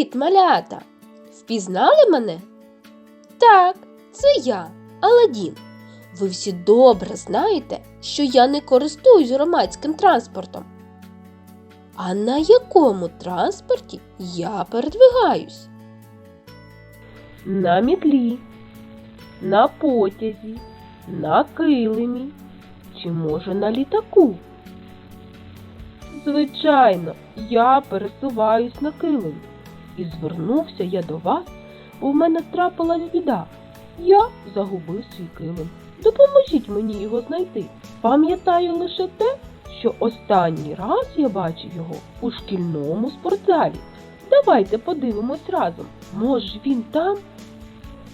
Привіт, малята! Впізнали мене? Так, це я, Аладдін. Ви всі добре знаєте, що я не користуюсь громадським транспортом. А на якому транспорті я передвигаюсь? На мітлі, на потязі, на килимі чи може на літаку. Звичайно, я пересуваюсь на килимі. І звернувся я до вас, бо в мене трапилась біда. Я загубив свій килим. Допоможіть мені його знайти. Пам'ятаю лише те, що останній раз я бачив його у шкільному спортзалі. Давайте подивимось разом. Може він там?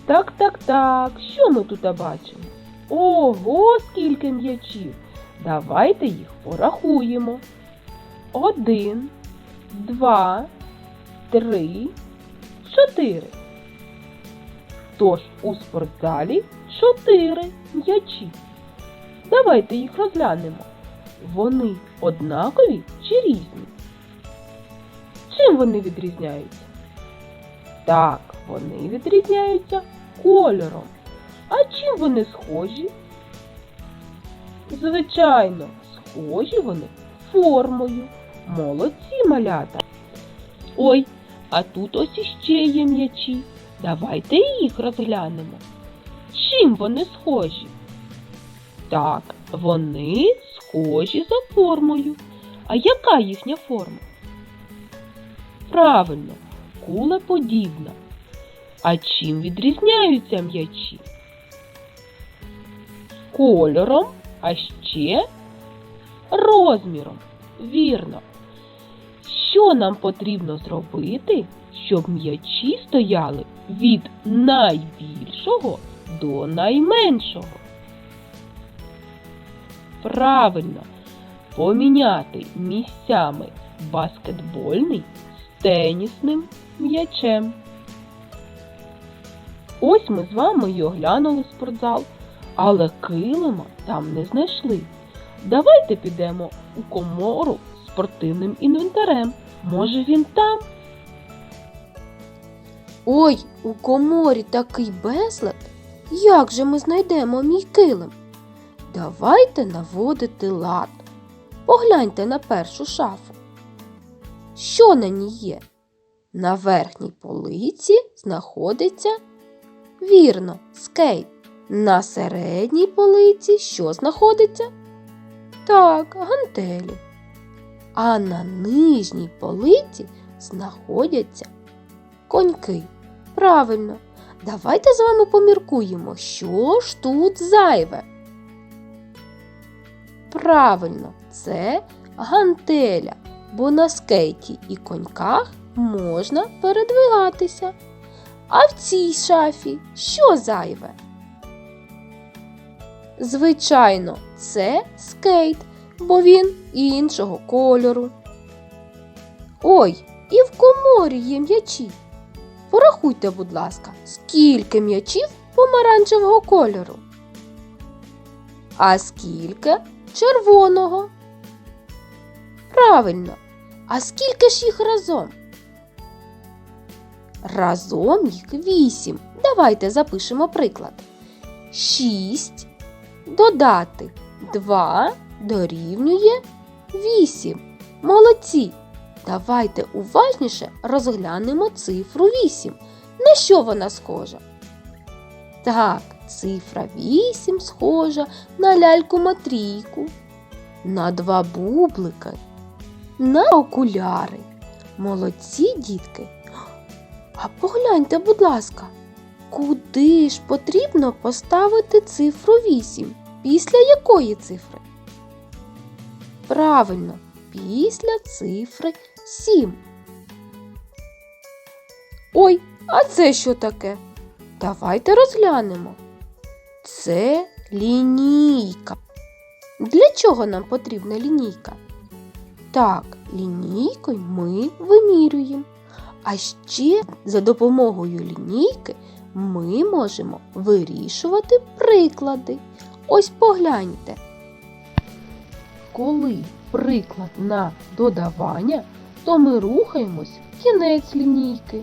Так, так, так. Що ми тут бачимо? Ого, скільки м'ячів! Давайте їх порахуємо. Один, два, три, чотири. Тож у спортзалі чотири м'ячі. Давайте їх розглянемо. Вони однакові чи різні? Чим вони відрізняються? Так, вони відрізняються кольором. А чим вони схожі? Звичайно, схожі вони формою. Молодці малята. Ой, а тут ось іще є м'ячі. Давайте їх розглянемо. Чим вони схожі? Так, вони схожі за формою. А яка їхня форма? Правильно, кулеподібна. А чим відрізняються м'ячі? Кольором, а ще розміром. Вірно. Що нам потрібно зробити, щоб м'ячі стояли від найбільшого до найменшого? Правильно, поміняти місцями баскетбольний з тенісним м'ячем. Ось ми з вами й оглянули спортзал, але килима там не знайшли. Давайте підемо у комору спортивним інвентарем. Може він там? Ой, у коморі такий безлад. Як же ми знайдемо мій килим? Давайте наводити лад. Погляньте на першу шафу. Що на ній є? На верхній полиці знаходиться вірно, скейт. На середній полиці що знаходиться? Так, гантелі. А на нижній полиці знаходяться коньки. Правильно. Давайте з вами поміркуємо, що ж тут зайве. Правильно, це гантеля, бо на скейті і коньках можна передвигатися. А в цій шафі що зайве? Звичайно, це скейт, бо він іншого кольору. Ой, і в коморі є м'ячі. Порахуйте, будь ласка, скільки м'ячів помаранчевого кольору. А скільки червоного? Правильно. А скільки ж їх разом? Разом їх вісім. Давайте запишемо приклад. Шість додати два дорівнює вісім. Молодці! Давайте уважніше розглянемо цифру 8. На що вона схожа? Так, цифра 8 схожа на ляльку Матрійку, на два бублика, на окуляри. Молодці, дітки. А погляньте, будь ласка, куди ж потрібно поставити цифру 8? Після якої цифри? Правильно, після цифри 7. Ой, а це що таке? Давайте розглянемо. Це лінійка. Для чого нам потрібна лінійка? Так, лінійкою ми вимірюємо. А ще за допомогою лінійки ми можемо вирішувати приклади. Ось погляньте. Коли приклад на додавання, то ми рухаємось кінець лінійки.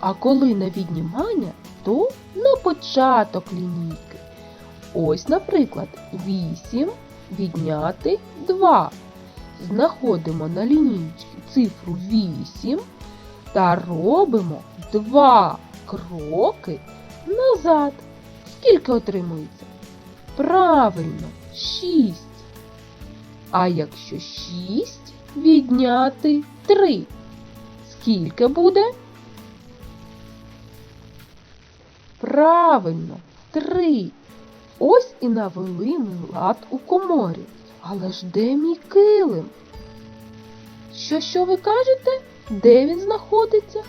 А коли на віднімання, то на початок лінійки. Ось, наприклад, 8 відняти 2. Знаходимо на лінійці цифру 8 та робимо 2 кроки назад. Скільки отримується? Правильно, 6. А якщо 6 відняти 3, скільки буде? Правильно, 3. Ось і навели ми лад у коморі. Але ж де мій килим? Що, що ви кажете? Де він знаходиться?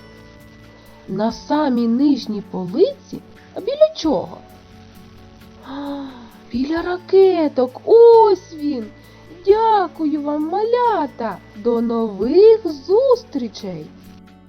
На самій нижній полиці? А біля чого? А, біля ракеток. Ось він. Дякую вам, малята. До нових зустрічей!